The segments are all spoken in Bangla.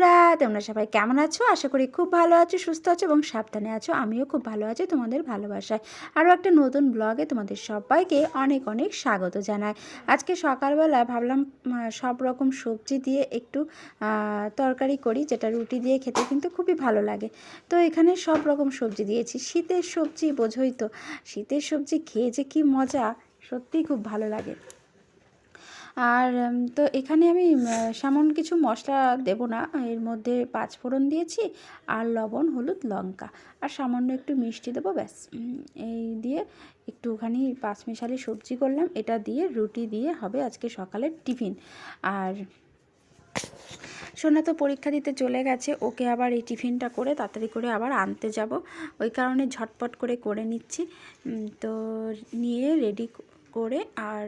বন্ধুরা, তোমরা সবাই কেমন আছো? আশা করি খুব ভালো আছো, সুস্থ আছো এবং সাবধানে আছো। আমিও খুব ভালো আছি তোমাদের ভালোবাসায়। আরও একটা নতুন ব্লগে তোমাদের সবাইকে অনেক অনেক স্বাগত জানাই। আজকে সকালবেলা ভাবলাম সব রকম সবজি দিয়ে একটু তরকারি করি, যেটা রুটি দিয়ে খেতে কিন্তু খুবই ভালো লাগে। তো এখানে সব রকম সবজি দিয়েছি। শীতের সবজি, বোঝোই তো। শীতের সবজি খেয়ে যে কী মজা, সত্যিই খুব ভালো লাগে। আর তো এখানে আমি উম, সেমন কিছু মশলা দেব না। এর মধ্যে পাঁচ ফোড়ন দিয়েছি আর লবণ হলুদ লঙ্কা। আর সামান্য একটু মিষ্টি দেবো ব্যাস। এই দিয়ে একটুখানি পাঁচ মিশালি সবজি করলাম। এটা দিয়ে রুটি দিয়ে হবে আজকে সকালের টিফিন। আর সোনা তো পরীক্ষা দিতে চলে গেছে। ওকে আবার এই টিফিনটা করে তাড়াতাড়ি করে আবার আনতে যাব। ওই কারণে ঝটপট করে করে নিচ্ছি। তো নিয়ে রেডি করে আর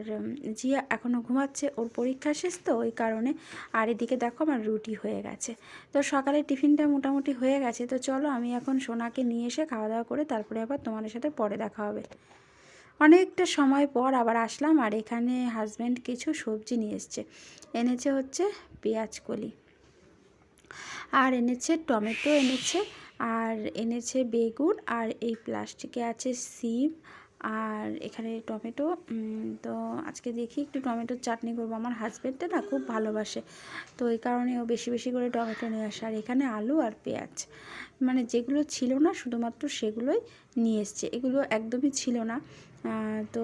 জিয়া এখনও ঘুমাচ্ছে, ওর পরীক্ষা শেষ তো, ওই কারণে। আর এদিকে দেখো আমার রুটি হয়ে গেছে। তো সকালে টিফিনটা মোটামুটি হয়ে গেছে। তো চলো আমি এখন সোনাকে নিয়ে এসে খাওয়া দাওয়া করে তারপরে আবার তোমাদের সাথে পরে দেখা হবে। অনেকটা সময় পর আবার আসলাম আর এখানে হাজব্যান্ড কিছু সবজি নিয়ে এসছে। এনেছে হচ্ছে পেঁয়াজ কলি। আর এনেছে টমেটো এনেছে, আর এনেছে বেগুন, আর এই প্লাস্টিকে আছে সিম আর এখানে টমেটো তো আজকে দেখি একটু টমেটোর চাটনি করব। আমার হাজব্যান্ডটা না খুব ভালোবাসে, তো এই কারণে ও বেশি বেশি করে টমেটো নিয়ে আসে। আর এখানে আলু আর পেঁয়াজ মানে যেগুলো ছিল না শুধুমাত্র সেগুলোই নিয়ে এসছে। এগুলো একদমই ছিল না। তো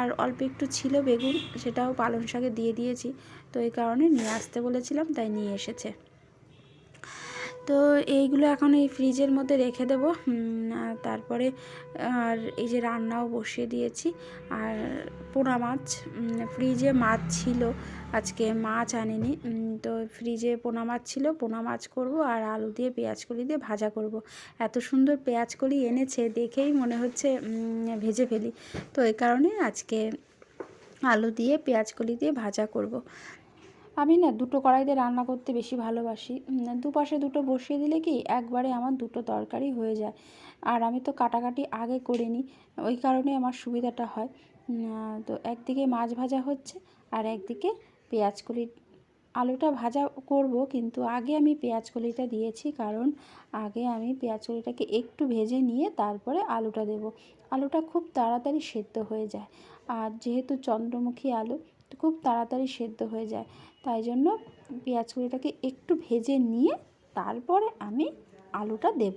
আর অল্প একটু ছিল বেগুন, সেটাও পালং শাকে দিয়ে দিয়েছি, তো এই কারণে নিয়ে আসতে বলেছিলাম, তাই নিয়ে এসেছে। তো এইগুলো এখন এই ফ্রিজের মধ্যে রেখে দেব। তারপরে, আর এই যে রান্নাও বসিয়ে দিয়েছি। আর পোনা মাছ ফ্রিজে মাছ ছিল। আজকে মাছ আনিনি। তো ফ্রিজে পোনা মাছ ছিল। পোনা মাছ করব আর আলু দিয়ে পেঁয়াজ কলি দিয়ে ভাজা করব। এত সুন্দর পেঁয়াজ কলি এনেছে, দেখেই মনে হচ্ছে ভেজে ফেলি। তো এই কারণে আজকে আলু দিয়ে পেঁয়াজ কলি দিয়ে ভাজা করব। আমি না দুটো কড়াইতে রান্না করতে বেশি ভালোবাসি। দুপাশে দুটো বসিয়ে দিলে কি একবারে আমার দুটো তরকারি হয়ে যায়। আর আমি তো কাটাকাটি আগে করে নিই ওই কারণে আমার সুবিধাটা হয়। তো একদিকে মাছ ভাজা হচ্ছে আর একদিকে পেঁয়াজ কলি আলুটা ভাজা করব, কিন্তু আগে আমি পেঁয়াজ কলিটা দিয়েছি, কারণ আগে আমি পেঁয়াজ কলিটাকে একটু ভেজে নিয়ে তারপরে আলুটা দেব। আলুটা খুব তাড়াতাড়ি সেদ্ধ হয়ে যায়। আর যেহেতু চন্দ্রমুখী আলু খুব তাড়াতাড়ি সেদ্ধ হয়ে যায়। তাই জন্য পেঁয়াজ কলিটাকে একটু ভেজে নিয়ে তারপরে আমি আলুটা দেব।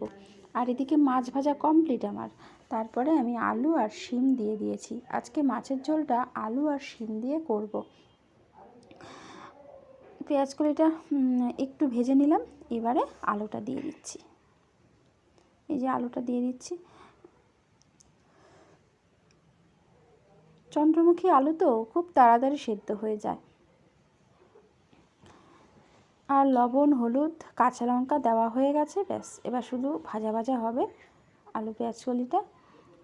আর এদিকে মাছ ভাজা কমপ্লিট আমার। তারপরে আমি আলু আর শিম দিয়ে দিয়েছি। আজকে মাছের ঝোলটা আলু আর শিম দিয়ে করব। পেঁয়াজ কলিটা একটু ভেজে নিলাম। এবারে আলুটা দিয়ে দিচ্ছি। এই যে আলুটা দিয়ে দিচ্ছি। চন্দ্রমুখী আলু তো খুব তাড়াতাড়ি সেদ্ধ হয়ে যায়। আর লবণ, হলুদ, কাঁচা লঙ্কা দেওয়া হয়ে গেছে, ব্যাস। এবার শুধু ভাজা ভাজা হবে আলু পেঁয়াজ কলিটা।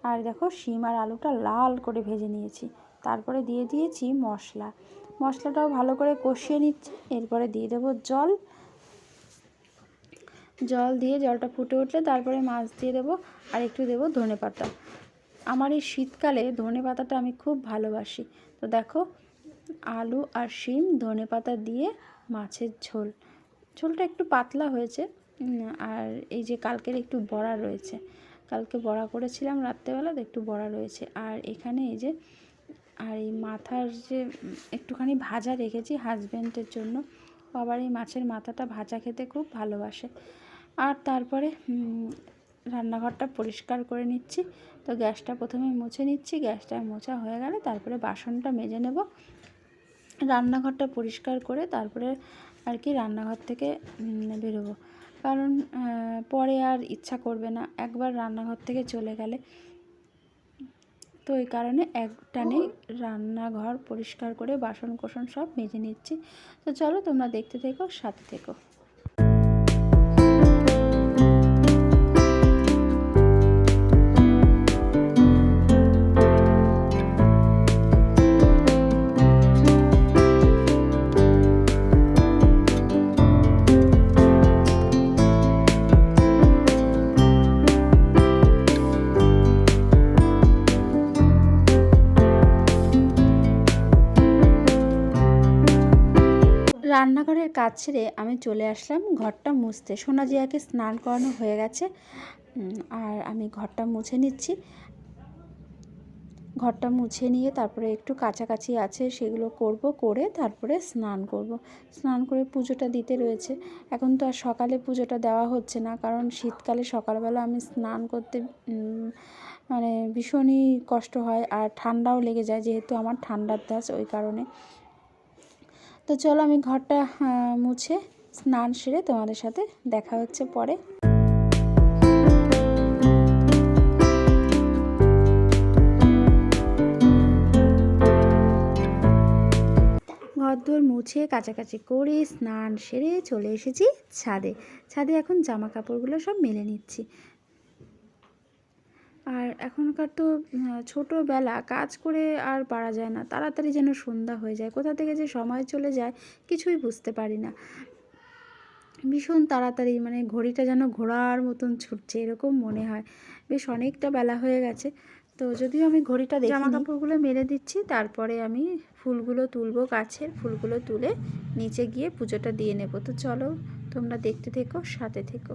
আর দেখো, শিম আর আলুটা লাল করে ভেজে নিয়েছি। তারপরে দিয়ে দিয়েছি মশলা। মশলাটাও ভালো করে কষিয়ে নিচ্ছি। এরপরে দিয়ে দেবো জল। জল দিয়ে জলটা ফুটে উঠলে তারপরে মাছ দিয়ে দেবো। আর একটু দেবো ধনে পাতা আমার এই শীতকালে ধনে পাতাটা আমি খুব ভালোবাসি। তো দেখো, আলু আর শিম ধনে পাতা দিয়ে মাছের ঝোল। ঝোলটা একটু পাতলা হয়েছে আর এই যে কালকের একটু বড়া রয়েছে। কালকে বড়া করেছিলাম রাত্রেবেলা, তো একটু বড়া রয়েছে। আর এখানে এই যে, আর এই মাথার যে, একটুখানি ভাজা রেখেছি হাজব্যান্ডের জন্য। আবার এই মাছের মাথাটা ভাজা খেতে খুব ভালোবাসে। আর তারপরে রান্নাঘরটা পরিষ্কার করে নিচ্ছি। তো গ্যাসটা প্রথমে মুছে নিচ্ছি। গ্যাসটা মোছা হয়ে গেলে তারপরে বাসনটা মেজে নেব। রান্নাঘরটা পরিষ্কার করে তারপরে আর কি রান্নাঘর থেকে বেরোবো। কারণ পরে আর ইচ্ছা করবে না একবার রান্নাঘর থেকে চলে গেলে। তো এই কারণে এক টানে রান্নাঘর পরিষ্কার করে বাসন কোসন সব মেজে নিচ্ছি। তো চলো তোমরা দেখতে থেকো, সাথে থেকো। কাজ ছেড়ে আমি চলে আসলাম, ঘরটা মুছতে। সোনা জিয়াকে স্নান করানো হয়ে গেছে আর আমি ঘরটা মুছে নিচ্ছি। ঘরটা মুছে নিয়ে তারপরে একটু কাছাকাছি আছে, সেগুলো করব, করে তারপরে স্নান করব। স্নান করে পুজোটা দিতে রয়েছে। এখন তো আর সকালে পুজোটা দেওয়া হচ্ছে না, কারণ শীতকালে সকালবেলা আমি স্নান করতে মানে ভীষণই কষ্ট হয়, আর ঠান্ডাও লেগে যায়, যেহেতু আমার ঠান্ডার দাস ওই কারণে। তো চলো আমি ঘরটা মুছে, স্নান সেরে তোমাদের সাথে দেখা হচ্ছে পরে। ঘরদোর মুছে কাছাকাছি করে, স্নান সেরে চলে এসেছি ছাদে। ছাদে এখন জামা কাপড়গুলো সব মেলে নিচ্ছি। আর এখনকার তো ছোটোবেলা কাজ করে আর পারা যায় না। তাড়াতাড়ি যেন সন্ধ্যা হয়ে যায়। কোথা থেকে যে সময় চলে যায়, কিছুই বুঝতে পারি না। ভীষণ তাড়াতাড়ি মানে ঘড়িটা যেন ঘোড়ার মতন ছুটছে, এরকম মনে হয়। বেশ অনেকটা বেলা হয়ে গেছে। তো যদিও আমি ঘড়িটা দেখি জামা কাপড়গুলো মেলে দিচ্ছি, তারপরে আমি ফুলগুলো তুলবো গাছের ফুলগুলো তুলে নিচে গিয়ে পুজোটা দিয়ে নেব। তো চলো, তোমরা দেখতে থেকো, সাথে থেকো।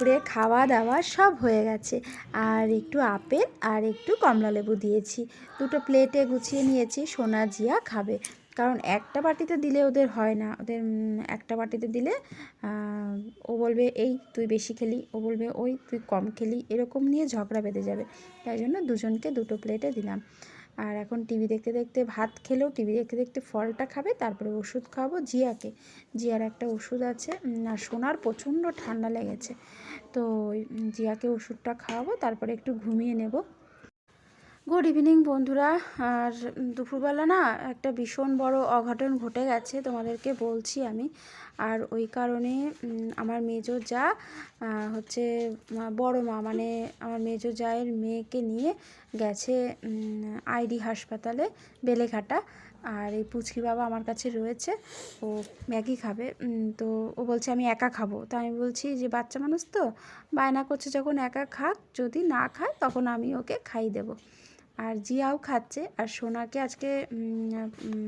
দুপুরে খাওয়া দাওয়া সব হয়ে গেছে। আর একটু আপেল আর একটু কমলা লেবু দিয়েছি। দুটো প্লেটে গুছিয়ে নিয়েছি, সোনা জিয়া খাবে। কারণ একটা বাটিতে দিলে ওদের হয় না। ওদের একটা বাটিতে দিলে ও বলবে, এই তুই বেশি খেলি। ও বলবে, ওই তুই কম খেলি। এরকম নিয়ে ঝগড়া বেঁধে যাবে। তাই জন্য দুজনকে দুটো প্লেটে দিলাম। আর এখন টিভি দেখতে দেখতে ভাত খেলেও টিভি দেখতে দেখতে ফলটা খাবে। তারপরে ওষুধ খাওয়াবো জিয়াকে। জিয়ার একটা ওষুধ আছে আর সোনার প্রচণ্ড ঠান্ডা লেগেছে। তো জিয়াকে ওষুধটা খাওয়াবো, তারপরে একটু ঘুমিয়ে নেব। গুড ইভিনিং বন্ধুরা। আর দুপুরবেলা না একটা ভীষণ বড় অঘটন ঘটে গেছে, তোমাদেরকে বলছি আমি। আর ওই কারণে আমার মেজো যা হচ্ছে বড় মা মানে আমার মেজো জায়ের মেয়েকে নিয়ে গেছে আইডি হাসপাতালে, বেলেঘাটা। আর এই পুচকি বাবা আমার কাছে রয়েছে। ও ম্যাগি খাবে। তো ও বলছে, আমি একা খাব। তো আমি বলছি যে বাচ্চা মানুষ তো, বায়না করছে যখন একা খাক, যদি না খায়, তখন আমি ওকে খাইয়ে দেবো। আর জিয়াও খাচ্ছে, আর সোনাকে আজকে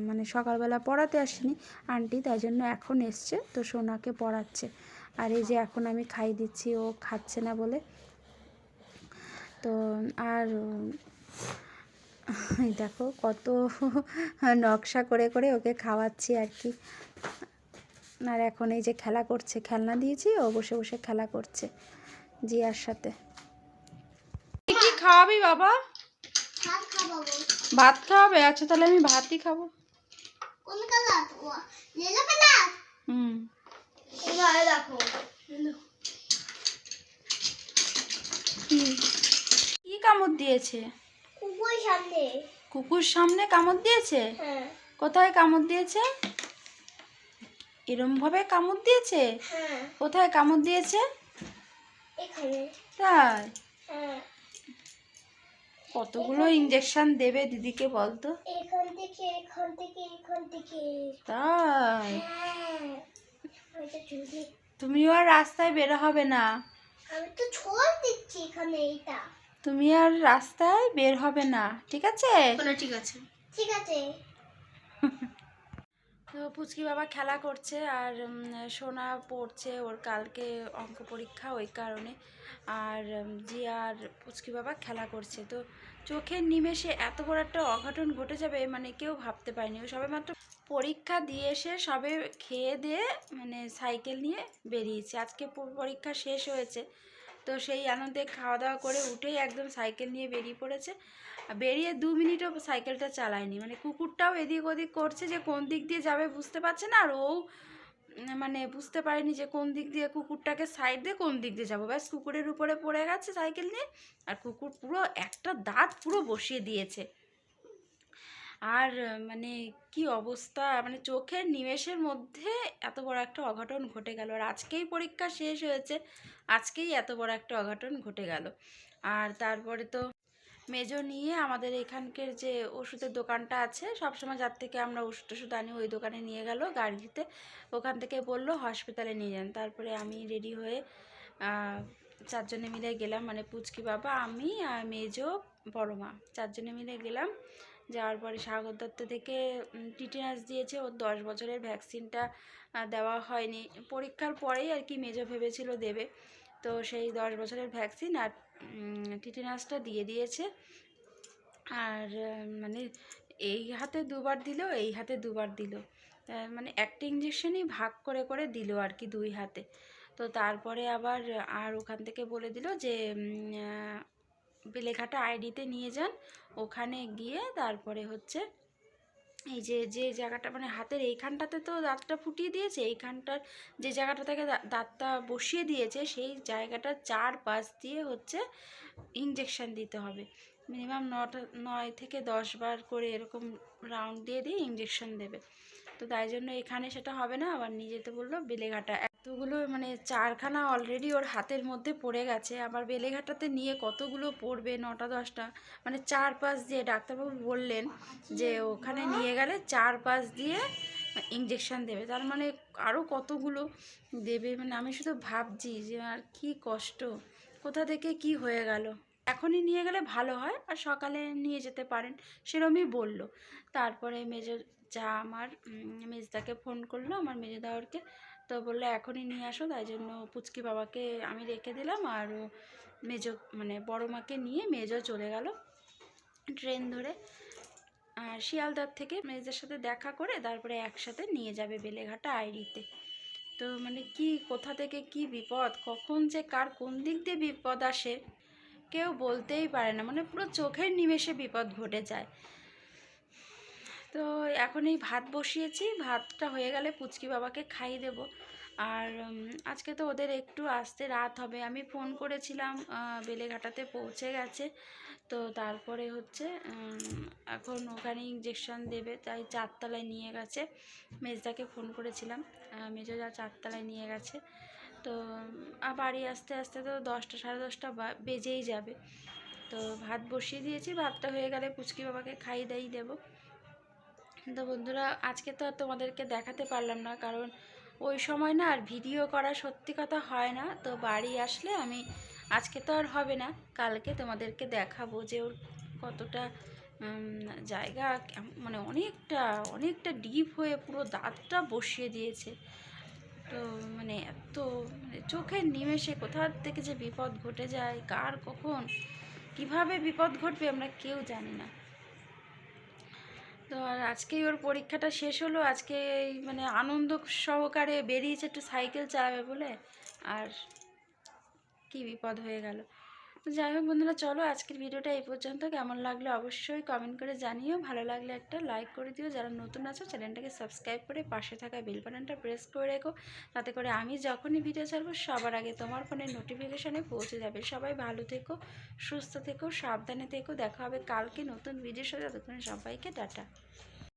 মানে সকালবেলা পড়াতে আসেনি আন্টি, তাই জন্য এখন এসছে, তো সোনাকে পড়াচ্ছে। আর এই যে এখন আমি খাই দিচ্ছি, ও খাচ্ছে না বলে। তো, আর দেখো কত নকশা করে করে ওকে খাওয়াচ্ছি আর কি। আর এখন এই যে খেলা করছে খেলনা দিয়েছি ও বসে বসে খেলা করছে জিয়ার সাথে। কি কি খাওয়াবি বাবা? ভাত খাওয়াবে? আচ্ছা তাহলে আমি ভাতই খাব। হুম। দেখো কি কামড় দিয়েছে? কুকুর সামনে কামড় দিয়েছে? হ্যাঁ। কোথায় কামড় দিয়েছে? এরম ভাবে কামড় দিয়েছে? হ্যাঁ। কোথায় কামড় দিয়েছে? তাই? হ্যাঁ। কতগুলো ইঞ্জেকশন দেবে দিদিকে বলতো? এখান থেকে এখান থেকে এখান থেকে। তাই? তুমিও আর রাস্তায় বেরো হবে না। আমি তো ছোঁয়ার দিচ্ছি এখানে এইটা। তুমি আর রাস্তায় বের হবে না ঠিক আছে? ঠিক আছে। ঠিক আছে। তো পুচকি বাবা খেলা করছে আর সোনা পড়ছে ওর কালকে অঙ্ক পরীক্ষা ওই কারণে। আর জিয়া আর পুচকি বাবা খেলা করছে। তো চোখের নিমেষে এত বড় একটা অঘটন ঘটে যাবে মানে কেউ ভাবতে পারেনি। ও সবে মাত্র পরীক্ষা দিয়ে এসে সবে খেয়ে দিয়ে মানে সাইকেল নিয়ে বেরিয়েছে। আজকে পরীক্ষা শেষ হয়েছে। তো সেই আনন্দে খাওয়া দাওয়া করে উঠেই একদম সাইকেল নিয়ে বেরিয়ে পড়েছে। আর বেরিয়ে দু মিনিটও সাইকেলটা চালায়নি। মানে কুকুরটাও এদিক ওদিক করছে যে কোন দিক দিয়ে যাবে বুঝতে পারছে না। আর ও মানে বুঝতে পারেনি যে কোন দিক দিয়ে কুকুরটাকে সাইড দিয়ে কোন দিক দিয়ে যাব। ব্যাস কুকুরের উপরে পড়ে গেছে সাইকেল নিয়ে। আর কুকুর পুরো একটা দাঁত পুরো বসিয়ে দিয়েছে। আর মানে কি অবস্থা? মানে চোখের নিমেষের মধ্যে এত বড় একটা অঘটন ঘটে গেল। আর আজকেই পরীক্ষা শেষ হয়েছে, আজকেই এত বড় একটা অঘটন ঘটে গেল। আর তারপরে তো মেজো নিয়ে আমাদের এখানকার যে ওষুধের দোকানটা আছে, সবসময় যার থেকে আমরা ওষুধ টষুধ আনি, ওই দোকানে নিয়ে গেল গাড়িতে। ওখান থেকে বলল হসপিটালে নিয়ে যান। তারপরে আমি রেডি হয়ে চারজনে মিলে গেলাম। মানে পুচকি বাবা, আমি আর মেজো বড় মা। চারজনে মিলে গেলাম। যাওয়ার পরে সাগর দত্ত থেকে টিটেনাস দিয়েছে, ওর দশ বছরের ভ্যাকসিনটা দেওয়া হয়নি। পরীক্ষার পরেই আর কি মেজো ভেবেছিল দেবে। তো সেই দশ বছরের ভ্যাকসিন আর টিটেনাসটা দিয়ে দিয়েছে। আর মানে এই হাতে দুবার দিল, এই হাতে দুবার দিল। মানে একটা ইঞ্জেকশনই ভাগ করে করে দিল আর কি দুই হাতে। তো তারপরে আবার, আর ওখান থেকে বলে দিল যে বেলেঘাটা আইডিতে নিয়ে যান। ওখানে গিয়ে তারপরে হচ্ছে এই যে যে জায়গাটা মানে হাতের এইখানটাতে তো দাঁতটা ফুটিয়ে দিয়েছে, এইখানটার যে জায়গাটা থেকে দাঁতটা বসিয়ে দিয়েছে, সেই জায়গাটার চার পাশ দিয়ে হচ্ছে ইঞ্জেকশান দিতে হবে। মিনিমাম নটা, নয় থেকে দশ বার করে এরকম রাউন্ড দিয়ে দিয়ে ইঞ্জেকশন দেবে। তো তাই জন্য এখানে সেটা হবে না, আবার নিয়ে যেতে বলল, বেলেঘাটা এতগুলো মানে চারখানা অলরেডি ওর হাতের মধ্যে পড়ে গেছে। আবার বেলেঘাটাতে নিয়ে কতগুলো পড়বে নটা, দশটা? মানে চার পাশ দিয়ে ডাক্তারবাবু বললেন যে ওখানে নিয়ে গেলে চার পাশ দিয়ে ইঞ্জেকশন দেবে। তার মানে আরও কতগুলো দেবে? মানে আমি শুধু ভাবছি যে আর কি কষ্ট। কোথা থেকে কি হয়ে গেল? এখনই নিয়ে গেলে ভালো হয় আর সকালে নিয়ে যেতে পারেন, সেরমই বলল। তারপরে মেজো যা আমার মেজদাকে ফোন করল, আমার মেজো দাওয়ারকে তো বলল, এখনই নিয়ে আসো। তাই জন্য পুচকি বাবাকে আমি রেখে দিলাম আর মেজো মানে বড় মাকে নিয়ে মেজো চলে গেল ট্রেন ধরে। আর শিয়ালদার থেকে মেজদের সাথে দেখা করে তারপরে একসাথে নিয়ে যাবে বেলেঘাটা আইডিতে। তো মানে কি, কোথা থেকে কি বিপদ, কখন যে কার কোন দিক দিয়ে বিপদ আসে, কেউ বলতেই পারে না। মানে পুরো চোখের নিমেষে বিপদ ঘটে যায়। তো এখন এই ভাত বসিয়েছি, ভাতটা হয়ে গেলে পুচকি বাবাকে খাইয়ে দেব। আর আজকে তো ওদের একটু আসতে রাত হবে। আমি ফোন করেছিলাম বেলেঘাটাতে পৌঁছে গেছে। তো তারপরে হচ্ছে এখন ওখানে ইঞ্জেকশন দেবে, তাই চারতলায় নিয়ে গেছে। মেজদাকে ফোন করেছিলাম মেজো যা চারতলায় নিয়ে গেছে। তো বাড়ি আসতে আসতে তো দশটা, সাড়ে দশটা বেজেই যাবে। তো ভাত বসিয়ে দিয়েছি, ভাতটা হয়ে গেলে পুচকি বাবাকে খাইয়ে দাইয়ে দেবো। তো বন্ধুরা, আজকে তো আর তোমাদেরকে দেখাতে পারলাম না, কারণ ওই সময় না আর ভিডিও করা সত্যি কথা হয় না। তো বাড়ি আসলে আমি, আজকে তো আর হবে না, কালকে তোমাদেরকে দেখাবো যে ওর কতটা জায়গা মানে অনেকটা অনেকটা ডিপ হয়ে পুরো দাঁতটা বসিয়ে দিয়েছে। তো মানে এত মানে চোখের নিমেষে কোথা থেকে যে বিপদ ঘটে যায়, কার কখন, কীভাবে বিপদ ঘটবে আমরা কেউ জানি না। তো আর আজকেই ওর পরীক্ষাটা শেষ হলো। আজকে মানে আনন্দ সহকারে বেরিয়েছে, একটু সাইকেল চালাবে বলে। আর কি বিপদ হয়ে গেল। যাই হোক বন্ধুরা, চলো আজকের ভিডিওটা এই পর্যন্ত। কেমন লাগল অবশ্যই কমেন্ট করে জানিও। ভালো লাগলে একটা লাইক করে দিও। যারা নতুন আছো চ্যানেলটাকে সাবস্ক্রাইব করে পাশে থাকা বেল বাটনটা প্রেস করে রেখো। তাতে করে আমি যখনই ভিডিও ছাড়বো, সবার আগে তোমার ফোনে নোটিফিকেশানে পৌঁছে যাবে। সবাই ভালো থেকো, সুস্থ থেকো, সাবধানে থেকো। দেখা হবে কালকে নতুন ভিডিওর সাথে ততক্ষণ সবাইকে টাটা।